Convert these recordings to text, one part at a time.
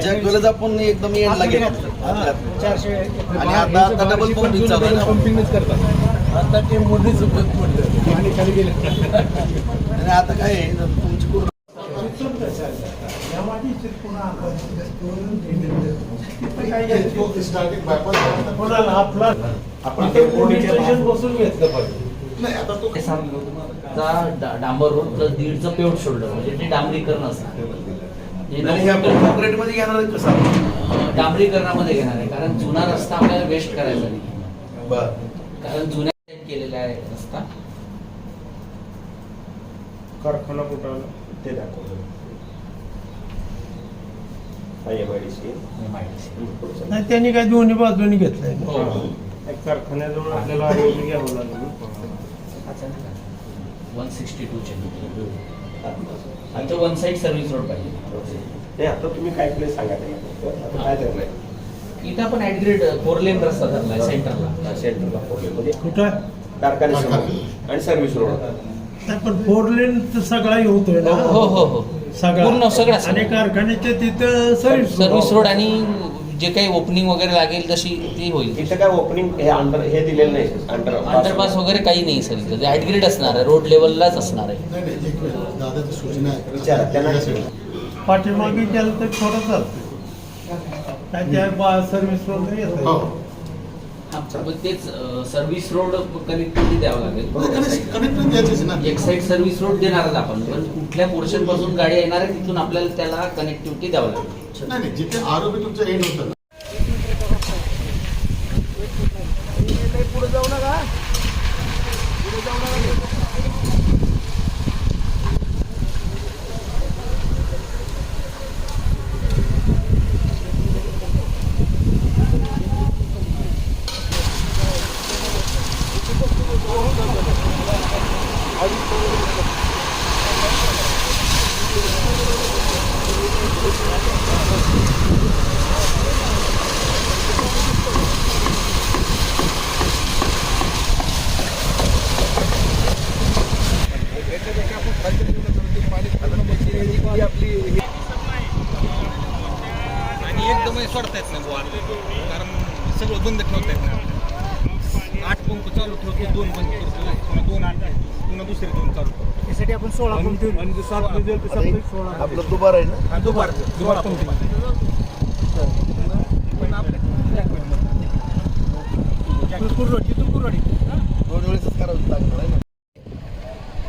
जगवेलच आपण एकदम एंडला आणि आता आता डबल पंपिंग चालू आहे ना. पंपिंगच करतात आता ते म्हटलं आणि खाली गेले आणि आता काय आहे, तुमची पूर्ण आपण बसून घेतलं पाहिजे ते सांगतो चा डांबर रोड प्लस दीडचं पेवट शोल्डर म्हणजे ते डांबरीकरण असणार मध्ये घेणार कसं डांबरीकरणामध्ये घेणार आहे कारण जुना रस्ता आपल्याला वेस्ट करायचा नाही. बर. कारण जुन्या केलेला आहे रस्ता. कारखाना कुठं आला? ते दाखवलं माहिती नाही त्यांनी काय दोन्ही बाजूनी घेतलंय. हो. एक कारखान्याजवळ आपल्याला आयोजन घ्यावं लागलं. वन सिक्स्टी टूचे आता वन साईड सर्व्हिस रोड पाहिजे. नाही आता तुम्ही काय प्लेस सांगा. आता काय धरलंय इथं आपण ऍडग्रेड फोर लेन रस्ता धरलाय सेंटरला सेंटरला प्रॉब्लेम म्हणजे कुठं? कारखान्यासमोर आणि सर्व्हिस रोड पण फोर लेन तर सगळा होतोय ना. हो हो हो. सगळा. पूर्ण सगळा आणि कारखान्याच्या तिथं सर्व्हिस सर्व्हिस रोड आणि जे काही ओपनिंग वगैरे लागेल तशी ती होईल. इथं काय ओपनिंग हे अंडर हे दिलेलं नाही. अंडर अंडरपास वगैरे काही नाही सर इथं. ऍडग्रेड असणार आहे रोड लेवललाच असणार आहे. नाही नाही एक वेळ दादाची सूचना आहे. विचारा, त्यांना पाठीमागे गेलं तर थोडं चालतं त्याच्या सर्व्हिस येत हो. पण तेच सर्व्हिस रोड कनेक्टिव्हिटी द्यावं लागेल. कनेक्ट द्यायचीच ना. एक साईड सर्व्हिस रोड देणारच आपण पण कुठल्या पोर्शनपासून गाडी येणार आहे तिथून आपल्याला त्याला कनेक्टिव्हिटी द्यावं लागेल. नाही जिथे आरोग्य तुमचं एंड होतं ना आणि एकदमही सोडता येत नाही बुवा कारण सगळं बंद ठेवता येत नाही आठ पंप चालू ठेवतो दोन बंद करतो पुन्हा दोन आठ पुन्हा दुसरे दोन चालू करतो त्यासाठी आपण सात ते सत्तावीस सोळा आपलं दुबार आहे ना आहे ना.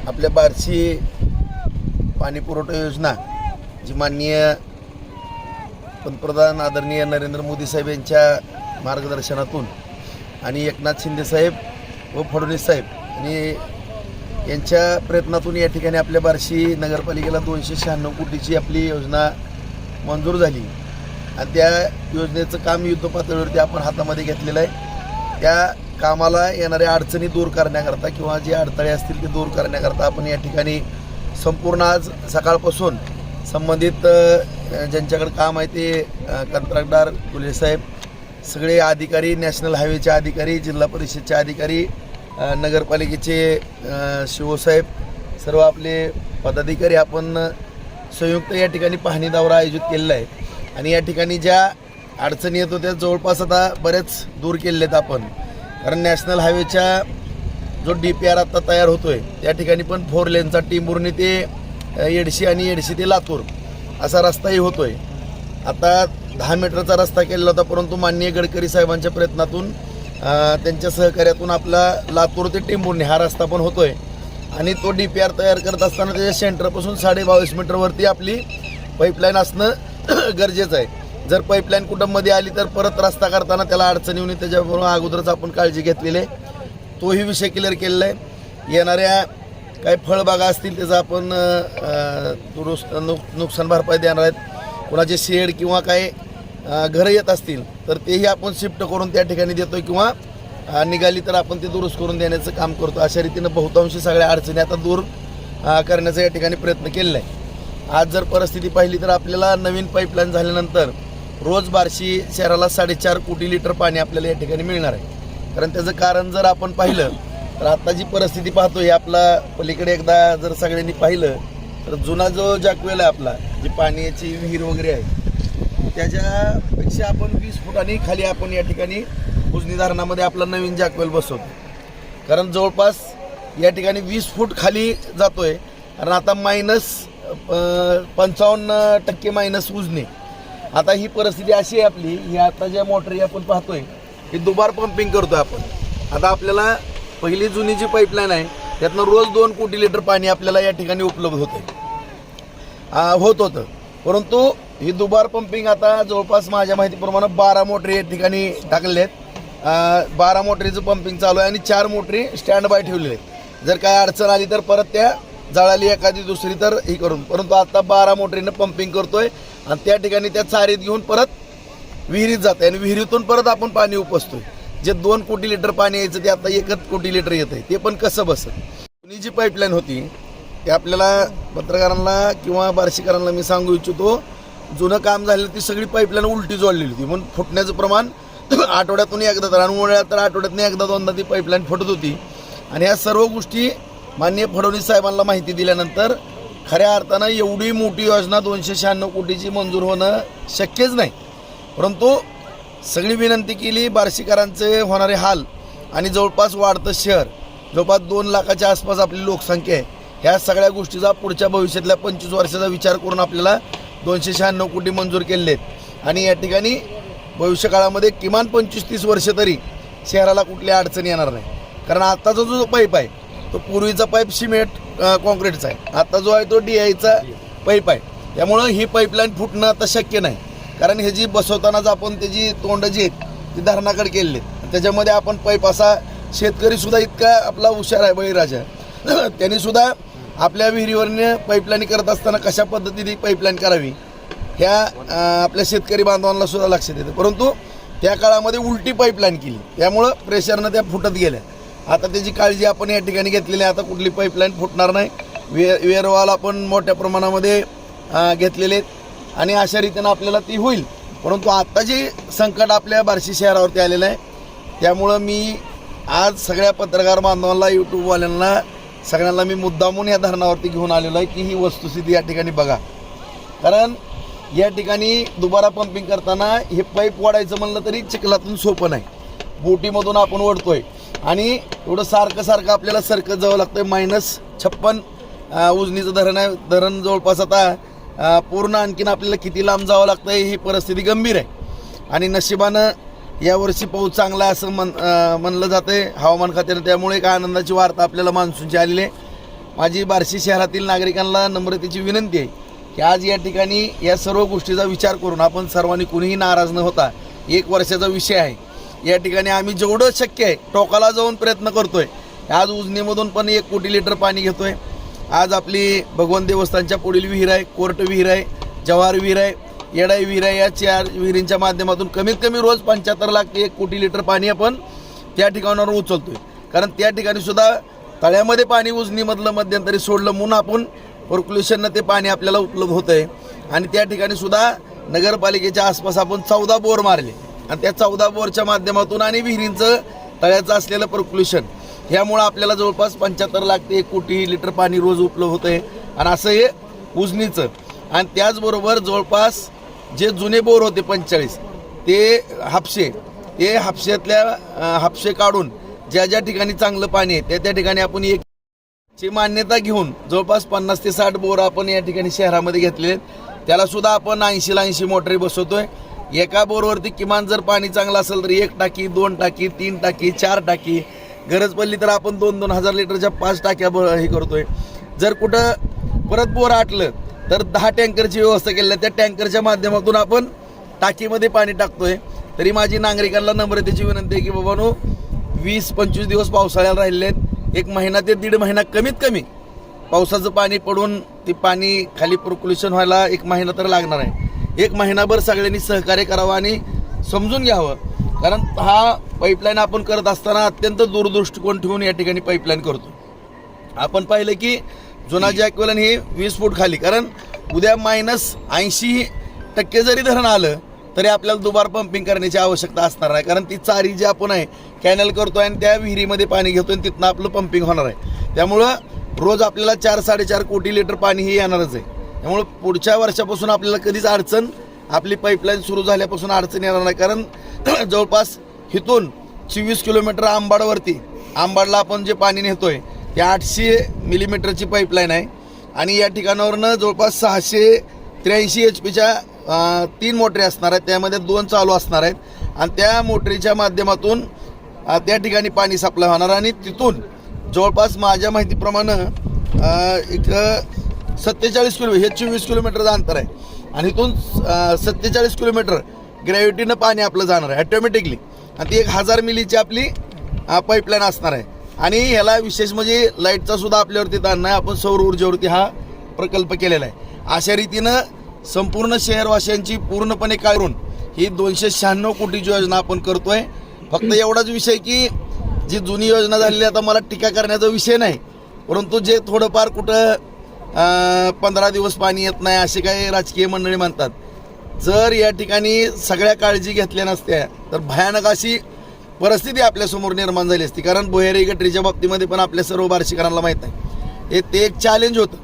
आपल्या बार्शी पाणी पुरवठा योजना जी माननीय पंतप्रधान आदरणीय नरेंद्र मोदी साहेब यांच्या मार्गदर्शनातून आणि एकनाथ शिंदे साहेब व फडणवीस साहेब आणि यांच्या प्रयत्नातून या ठिकाणी आपल्या बार्शी नगरपालिकेला दोनशे शहाण्णव कोटीची आपली योजना मंजूर झाली. आणि त्या योजनेचं काम युद्धपातळीवरती आपण हातामध्ये घेतलेलं आहे. त्या कामाला येणाऱ्या अडचणी दूर करण्याकरता किंवा जे अडथळे असतील ते दूर करण्याकरता आपण या ठिकाणी संपूर्ण आज सकाळपासून संबंधित ज्यांच्याकडे काम आहे ते कंत्राटदार साहेब सगळे अधिकारी नॅशनल हायवेचे अधिकारी जिल्हा परिषदचे अधिकारी नगरपालिकेचे शिवसाहेब सर्व आपले पदाधिकारी आपण संयुक्त या ठिकाणी पाहणी दौरा आयोजित केलेला आहे. आणि या ठिकाणी ज्या अडचणी येत होत्या जवळपास आता बरेच दूर केलेले आहेत आपण. कारण नॅशनल हायवेच्या जो डी पी आर आता तयार होतो आहे त्या ठिकाणी पण फोर लेनचा टिंबुर्णी ते येडशी आणि येडशी ते लातूर असा रस्ताही होतो आहे आता दहा मीटरचा रस्ता केलेला होता परंतु माननीय गडकरी साहेबांच्या प्रयत्नातून त्यांच्या सहकार्यातून आपला लातूर ते टिंबुर्णी हा रस्ता पण होतोय. आणि तो डी पी आर तयार करत असताना त्याच्या सेंटरपासून साडे बावीस मीटरवरती आपली पाईपलाईन असणं गरजेचं आहे. जर पाईपलाईन कुटुंबमध्ये आली तर परत रस्ता करताना त्याला अडचणी होऊन त्याच्याबरोबर अगोदरच आपण काळजी घेतलेली आहे. तोही विषय क्लिअर केलेला आहे. येणाऱ्या काही फळबागा असतील त्याचा आपण दुरुस्त नुक नुकसान भरपाई देणार आहेत. कुणाचे शेड किंवा काही घरं येत असतील तर तेही आपण शिफ्ट करून त्या ठिकाणी देतोय किंवा निघाली तर आपण ते दुरुस्त करून देण्याचं काम करतो. अशा रीतीनं बहुतांशी सगळ्या अडचणी आता दूर करण्याचा या ठिकाणी प्रयत्न केलेला आहे. आज जर परिस्थिती पाहिली तर आपल्याला नवीन पाईपलाईन झाल्यानंतर रोज बार्शी शहराला साडेचार कोटी लिटर पाणी आपल्याला या ठिकाणी मिळणार आहे. कारण त्याचं कारण जर आपण पाहिलं तर आता जी परिस्थिती पाहतो हे आपला पलीकडे एकदा जर सगळ्यांनी पाहिलं तर जुना जो जॅकवेल आहे आपला जी पाण्याची विहीर वगैरे आहे त्याच्यापेक्षा आपण वीस फुटांनी खाली आपण या ठिकाणी उजनी धरणामध्ये आपला नवीन जॅकवेल बसवतो. कारण जवळपास या ठिकाणी वीस फूट खाली जातोय. कारण आता मायनस पंचावन्न टक्के मायनस उजनी. आता ही परिस्थिती अशी आहे आपली ही आता ज्या मोटरी आपण पाहतोय ही दुबार पंपिंग करतोय आपण. आता आपल्याला पहिली जुनी जी पाईपलाईन आहे त्यातनं रोज दोन कोटी लिटर पाणी आपल्याला या ठिकाणी उपलब्ध होते होत होतं. परंतु ही दुबार पंपिंग आता जवळपास माझ्या माहितीप्रमाणे बारा मोटरी या ठिकाणी टाकलेल्या आहेत बारा मोटरीचं पंपिंग चालू आहे आणि चार मोटरी स्टँड बाय ठेवलेले आहेत. जर काय अडचण आली तर परत त्या जळाली एखादी दुसरी तर ही करून. परंतु आता बारा मोटरीनं पंपिंग करतोय आणि त्या ठिकाणी त्या चारीत घेऊन परत विहिरीत जाते आणि विहिरीतून परत आपण पाणी उपसतोय. जे दोन कोटी लिटर पाणी यायचं ते आता एकच कोटी लिटर येत आहे. ते पण कसं बसत जुनी जी पाईपलाईन होती ते आपल्याला पत्रकारांना किंवा बार्शीकरांना मी सांगू इच्छितो जुनं काम झालेलं ती सगळी पाईपलाईन उलटी जोडलेली होती. म्हणून फुटण्याचं प्रमाण आठवड्यातून एकदा तर आणि तर आठवड्यातून एकदा दोनदा ती पाईपलाईन फुटत होती. आणि या सर्व गोष्टी माननीय फडणवीस साहेबांना माहिती दिल्यानंतर खऱ्या अर्थानं एवढी मोठी योजना दोनशे शहाण्णव कोटीची मंजूर होणं शक्यच नाही. परंतु सगळी विनंती केली बार्शीकरांचे होणारे हाल आणि जवळपास वाढतं शहर जवळपास दोन लाखाच्या आसपास आपली लोकसंख्या आहे. ह्या सगळ्या गोष्टीचा पुढच्या भविष्यातल्या पंचवीस वर्षाचा विचार करून आपल्याला दोनशे शहाण्णव कोटी मंजूर केलेले आहेत. आणि या ठिकाणी भविष्यकाळामध्ये किमान पंचवीस तीस वर्ष तरी शहराला कुठली अडचण येणार नाही. कारण आत्ताचा जो पाईप आहे तो पूर्वीचा पाईप सिमेंट कॉन्क्रीटचा आहे. आत्ता जो आहे तो डी आयचा पाईप आहे. त्यामुळं ही पाईपलाईन फुटणं आता शक्य नाही. कारण हे जी बसवतानाच आपण त्याची तोंड जी आहेत ती धरणाकडे केलेली आहेत. त्याच्यामध्ये आपण पाईप असा शेतकरीसुद्धा इतका आपला हुशार आहे बळीराजा. त्यांनीसुद्धा आपल्या विहिरीवरनं पाईपलाईन करत असताना कशा पद्धतीने पाईपलाईन करावी ह्या आपल्या शेतकरी बांधवांना सुद्धा लक्षात येतं. परंतु त्या काळामध्ये उलटी पाईपलाईन केली. त्यामुळं प्रेशरनं त्या फुटत गेल्या. आता त्याची काळजी आपण या ठिकाणी घेतलेली आहे. आता कुठली पाईपलाईन फुटणार नाही. वे वेरवाल आपण मोठ्या प्रमाणामध्ये घेतलेले आहेत. आणि अशा रीतीनं आपल्याला ती होईल. परंतु आत्ता जे संकट आपल्या बार्शी शहरावरती आलेलं आहे त्यामुळं मी आज सगळ्या पत्रकार बांधवांना यूट्यूबवाल्यांना सगळ्यांना मी मुद्दामून या धरणावरती घेऊन आलेलो आहे की ही वस्तुस्थिती या ठिकाणी बघा. कारण या ठिकाणी दुबारा पंपिंग करताना हे पाईप ओढायचं म्हणलं तरी चिखलातून सोपं नाही. बोटीमधून आपण ओढतोय आणि एवढं सारखं सारखं आपल्याला सरकत जावं लागतंय. मायनस छप्पन उजनीचं धरण आहे. धरण जवळपास आता पूर्ण आणखीन आपल्याला किती लांब जावं लागतंय ही परिस्थिती गंभीर आहे. आणि नशिबानं यावर्षी पाऊस चांगला आहे असं मन म्हणलं जातं आहे हवामान खात्यानं. त्यामुळे एक आनंदाची वार्ता आपल्याला मान्सूनची आलेली आहे. माझी बार्शी शहरातील नागरिकांना नम्रतेची विनंती आहे की आज या ठिकाणी या सर्व गोष्टीचा विचार करून आपण सर्वांनी कुणीही नाराज न होता एक वर्षाचा विषय आहे. या ठिकाणी आम्ही जेवढं शक्य आहे टोकाला जाऊन प्रयत्न करतो आहे आज उजनीमधून पण एक कोटी लिटर पाणी घेतो आहे आज आपली भगवान देवस्थानच्या पुढील विहीर आहे कोर्ट विहीर आहे जवार विहीर आहे येडाई विरा याच्या या चार विहिरींच्या माध्यमातून कमीत कमी रोज पंच्याहत्तर लाख एक कोटी लिटर पाणी आपण त्या ठिकाणावर उचलतोय. कारण त्या ठिकाणी सुद्धा तळ्यामध्ये पाणी उजनीमधलं मध्यंतरी सोडलं म्हणून आपण पर्क्युलेशननं ते पाणी आपल्याला उपलब्ध होतं आहे आणि त्या ठिकाणी सुद्धा नगरपालिकेच्या आसपास आपण चौदा बोर मारले. आणि त्या चौदा बोरच्या माध्यमातून आणि विहिरींचं तळ्याचं असलेलं पर्क्युलेशन ह्यामुळं आपल्याला जवळपास पंच्याहत्तर लाख ते एक कोटी लिटर पाणी रोज उपलब्ध होतं आहे आणि असं हे उजनीचं. आणि त्याचबरोबर जवळपास जे जुने बोर होते पंचेचाळीस ते हापशे ते हापशेतल्या हापशे काढून ज्या ज्या ठिकाणी चांगलं पाणी आहे त्या त्या ठिकाणी आपण एक ची मान्यता घेऊन जवळपास पन्नास ते साठ बोर आपण या ठिकाणी शहरामध्ये घेतलेले आहेत. त्याला सुद्धा आपण ऐंशीला ऐंशी मोटरी बसवतोय. एका बोरवरती किमान जर पाणी चांगलं असेल तर एक टाकी दोन टाकी तीन टाकी चार टाकी. गरज पडली तर आपण दोन दोन हजार लिटरच्या पाच टाक्या ब- हे करतोय. जर कुठं परत बोर आटलं तर दहा टँकरची व्यवस्था केली आहे. त्या टँकरच्या माध्यमातून आपण टाकीमध्ये पाणी टाकतोय. तरी माझी नागरिकांना नम्रतेची विनंती आहे की बाबानो वीस पंचवीस दिवस पावसाळ्याला राहिले आहेत. एक महिना ते दीड महिना कमीत कमी पावसाचं पाणी पडून ते पाणी खाली प्रकुलेशन व्हायला एक महिना तर लागणार आहे. एक महिनाभर सगळ्यांनी सहकार्य करावं आणि समजून घ्यावं. कारण हा पाईपलाईन आपण करत असताना अत्यंत दूरदृष्टिकोन ठेवून या ठिकाणी पाईपलाईन करतो आपण पाहिलं की जुना जॅकवेलन हे वीस फूट खाली. कारण उद्या मायनस ऐंशी टक्के जरी धरण आलं तरी आपल्याला दुबार पंपिंग करण्याची आवश्यकता असणार नाही. कारण ती चारी जी आपण आहे कॅनल करतोय आणि त्या विहिरीमध्ये पाणी घेतोय आणि तिथनं आपलं पंपिंग होणार आहे. त्यामुळं रोज आपल्याला चार साडेचार कोटी लिटर पाणी हे येणारच आहे. त्यामुळं पुढच्या वर्षापासून आपल्याला कधीच अडचण आपली पाईपलाईन सुरू झाल्यापासून अडचण येणार नाही. कारण जवळपास इथून चोवीस किलोमीटर आंबाडवरती आंबाडला आपण जे पाणी नेतोय ते आठशे मिलीमीटरची पाईपलाईन आहे. आणि या ठिकाणावरनं जवळपास सहाशे त्र्याऐंशी एच पीच्या तीन मोटरी असणार आहेत. त्यामध्ये दोन चालू असणार आहेत. आणि त्या मोटरीच्या माध्यमातून त्या ठिकाणी पाणी सप्लाय होणार आणि तिथून जवळपास माझ्या माहितीप्रमाणे एक सत्तेचाळीस किलो हे चोवीस किलोमीटरचं अंतर आहे. आणि इथून सत्तेचाळीस किलोमीटर ग्रॅव्हिटीनं पाणी आपलं जाणार आहे ॲटोमॅटिकली आणि ती एक हजार मिलीची आपली पाईपलाईन असणार आहे. आणि ह्याला विशेष म्हणजे लाईटचा सुद्धा आपल्यावरती ताण नाही. आपण सौर ऊर्जेवरती हा प्रकल्प केलेला आहे. अशा रीतीनं संपूर्ण शहरवासियांची पूर्णपणे काढून ही दोनशे शहाण्णव कोटीची योजना आपण करतोय. फक्त एवढाच विषय की जी जुनी योजना झालेली आहे, आता मला टीका करण्याचा विषय नाही. परंतु जे थोडंफार कुठं पंधरा दिवस पाणी येत नाही असे काही राजकीय मंडळी म्हणतात. जर या ठिकाणी सगळ्या काळजी घेतल्या नसत्या तर भयानक अशी परिस्थिती आपल्यासमोर निर्माण झाली असती. कारण भुयारी गटरीच्या बाबतीमध्ये पण आपल्या सर्व बार्शीकरांना माहीत आहे हे ते एक चॅलेंज होतं.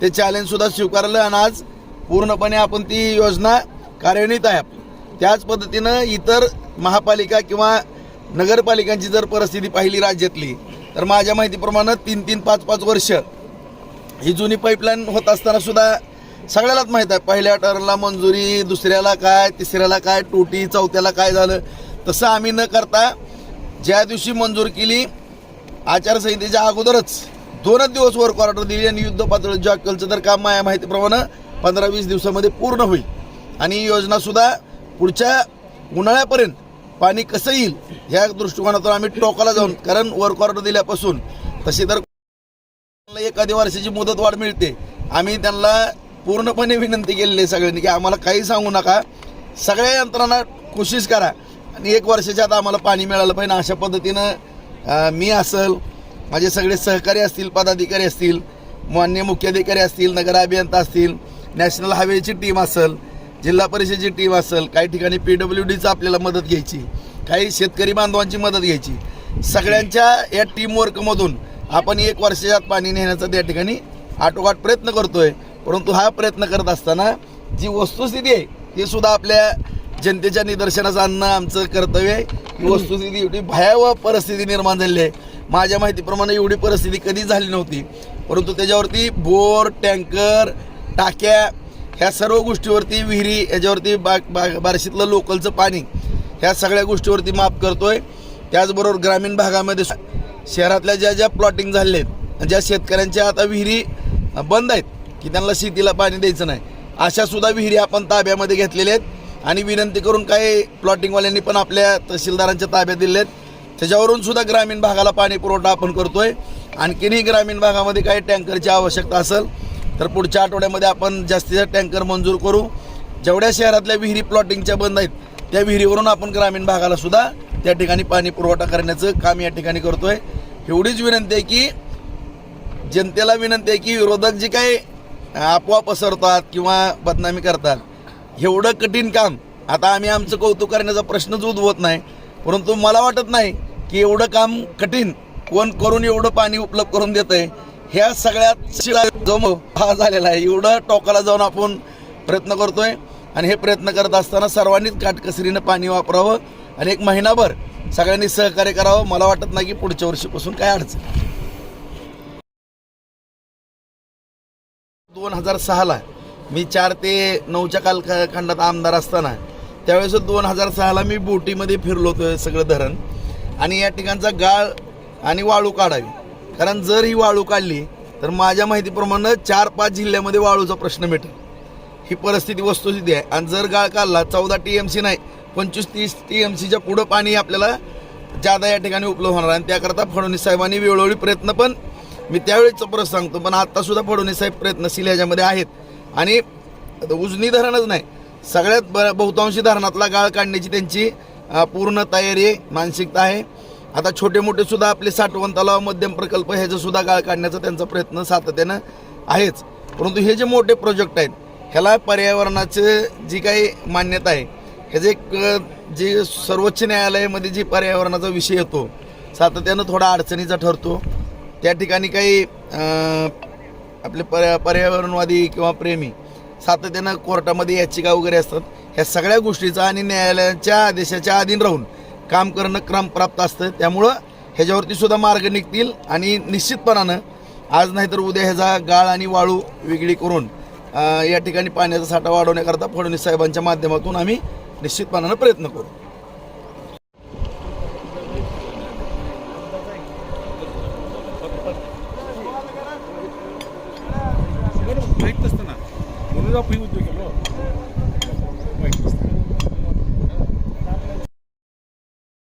ते चॅलेंजसुद्धा स्वीकारलं आणि आज पूर्णपणे आपण ती योजना कार्यान्वित आहे आपली. त्याच पद्धतीनं इतर महापालिका किंवा नगरपालिकांची जर परिस्थिती पाहिली राज्यातली तर माझ्या माहितीप्रमाणे तीन तीन पाच पाच वर्ष ही जुनी पाईपलाईन होत असताना सुद्धा सगळ्यालाच माहीत आहे. पहिल्या टर्नला मंजुरी दुसऱ्याला काय तिसऱ्याला काय टोटी चौथ्याला काय झालं तसं आम्ही न करता ज्या दिवशी मंजूर केली आचारसंहितेच्या अगोदरच दोनच दिवस वर्क ऑर्डर दिली आणि युद्ध पातळी जॉकलचं तर काम माया माहितीप्रमाणे पंधरा वीस दिवसामध्ये पूर्ण होईल. आणि ही योजनासुद्धा पुढच्या उन्हाळ्यापर्यंत पाणी कसं येईल ह्या दृष्टिकोनातून आम्ही टोकाला जाऊन कारण वर्क ऑर्डर दिल्यापासून तशी तर एखादी वर्षाची मुदत वाढ मिळते. आम्ही त्यांना पूर्णपणे विनंती केलेली आहे सगळ्यांनी की आम्हाला काही सांगू नका. सगळ्या यंत्रणा कोशिश करा. आणि एक वर्षाच्या आत आम्हाला पाणी मिळालं पाहिजे अशा पद्धतीनं मी असेल माझे सगळे सहकारी असतील पदाधिकारी असतील मान्य मुख्याधिकारी असतील नगर अभियंता असतील नॅशनल हायवेची टीम असेल जिल्हा परिषदेची टीम असेल काही ठिकाणी पी डब्ल्यू डीचं आपल्याला मदत घ्यायची काही शेतकरी बांधवांची मदत घ्यायची. सगळ्यांच्या या टीमवर्कमधून आपण एक वर्षाच्या आत पाणी नेण्याचा त्या ठिकाणी आटोकाट प्रयत्न करतोय परंतु हा प्रयत्न करत असताना जी वस्तुस्थिती आहे ती सुद्धा आपल्या जनतेच्या निदर्शनास आणणं आमचं कर्तव्य आहे. की वस्तुस्थिती एवढी भयावह परिस्थिती निर्माण झालेली आहे. माझ्या माहितीप्रमाणे एवढी परिस्थिती कधी झाली नव्हती. परंतु त्याच्यावरती बोर टँकर टाक्या ह्या सर्व गोष्टीवरती विहिरी याच्यावरती बा बा बार्शीतलं लोकलचं पाणी ह्या सगळ्या गोष्टीवरती माफ करतोय. त्याचबरोबर ग्रामीण भागामध्ये शहरातल्या ज्या ज्या प्लॉटिंग झालेल्या आहेत ज्या शेतकऱ्यांच्या आता विहिरी बंद आहेत की त्यांना शेतीला पाणी द्यायचं नाही अशा सुद्धा विहिरी आपण ताब्यामध्ये घेतलेल्या आहेत. आणि विनंती करून काही प्लॉटिंगवाल्यांनी पण आपल्या तहसीलदारांच्या ताब्यात दिलेत आहेत. त्याच्यावरून सुद्धा ग्रामीण भागाला पाणी पुरवठा आपण करतोय. आणखीनही ग्रामीण भागामध्ये काही टँकरची आवश्यकता असेल तर पुढच्या आठवड्यामध्ये आपण जास्तीत जास्त टँकर मंजूर करू. जेवढ्या शहरातल्या विहिरी प्लॉटिंगच्या बंद आहेत त्या विहिरीवरून आपण ग्रामीण भागाला सुद्धा त्या ठिकाणी पाणी पुरवठा करण्याचं काम या ठिकाणी करतोय. एवढीच विनंती आहे की जनतेला विनंती आहे की विरोधक जे काही आपोआप पसरतात किंवा बदनामी करतात एवढं कठीण काम. आता आम्ही आमचं कौतुक करण्याचा प्रश्नच उद्भवत नाही. परंतु मला वाटत नाही की एवढं काम कठीण कोण करून एवढं पाणी उपलब्ध करून देत आहे ह्या सगळ्यात शिळा हा झालेला आहे. एवढं टोकाला जाऊन आपण प्रयत्न करतोय आणि हे प्रयत्न करत असताना सर्वांनीच काटकसरीनं पाणी वापरावं आणि एक महिनाभर सगळ्यांनी सहकार्य करावं. मला वाटत नाही की पुढच्या वर्षीपासून काय अडचण. दोन हजार सहाला मी चार ते नऊच्या कालखंडात आमदार असताना त्यावेळेस दोन हजार सहाला मी बोटीमध्ये फिरलो होतो सगळं धरण. आणि या ठिकाणचा गाळ आणि वाळू काढावी. कारण जर ही वाळू काढली तर माझ्या माहितीप्रमाणे चार पाच जिल्ह्यामध्ये वाळूचा प्रश्न मिटेल. ही परिस्थिती वस्तुस्थिती आहे. आणि जर गाळ काढला चौदा टी एम सी नाही पंचवीस तीस टी एम सीच्या पुढं पाणी आपल्याला जादा या ठिकाणी उपलब्ध होणार आणि त्याकरता फडणवीस साहेबांनी वेळोवेळी प्रयत्न पण मी त्यावेळेचं परत सांगतो पण आत्तासुद्धा फडणवीस साहेब प्रयत्नशील ह्याच्यामध्ये आहेत. आणि उजनी धरणच नाही. सगळ्यात ब बहुतांशी धरणातला गाळ काढण्याची त्यांची पूर्ण तयारी मानसिकता आहे. आता छोटे मोठे सुद्धा आपले साठवण तलाव मध्यम प्रकल्प ह्याचासुद्धा गाळ काढण्याचा त्यांचा प्रयत्न सातत्यानं आहेच. परंतु हे जे मोठे प्रोजेक्ट आहेत ह्याला पर्यावरणाचं जी काही मान्यता आहे ह्याचे एक जे सर्वोच्च न्यायालयामध्ये जी पर्यावरणाचा विषय येतो सातत्यानं थोडा अडचणीचा ठरतो. त्या ठिकाणी काही आपले पर्या पर्यावरणवादी किंवा प्रेमी सातत्यानं कोर्टामध्ये याचिका वगैरे असतात. ह्या सगळ्या गोष्टीचा आणि न्यायालयाच्या आदेशाच्या अधीन राहून काम करणं क्रम प्राप्त असतं. त्यामुळं ह्याच्यावरती सुद्धा मार्ग निघतील आणि निश्चितपणानं आज नाही तर उद्या ह्याचा गाळ आणि वाळू वेगळी करून या ठिकाणी पाण्याचा साठा वाढवण्याकरता फडणवीस साहेबांच्या माध्यमातून आम्ही निश्चितपणानं प्रयत्न करू. माहीत नसतं ना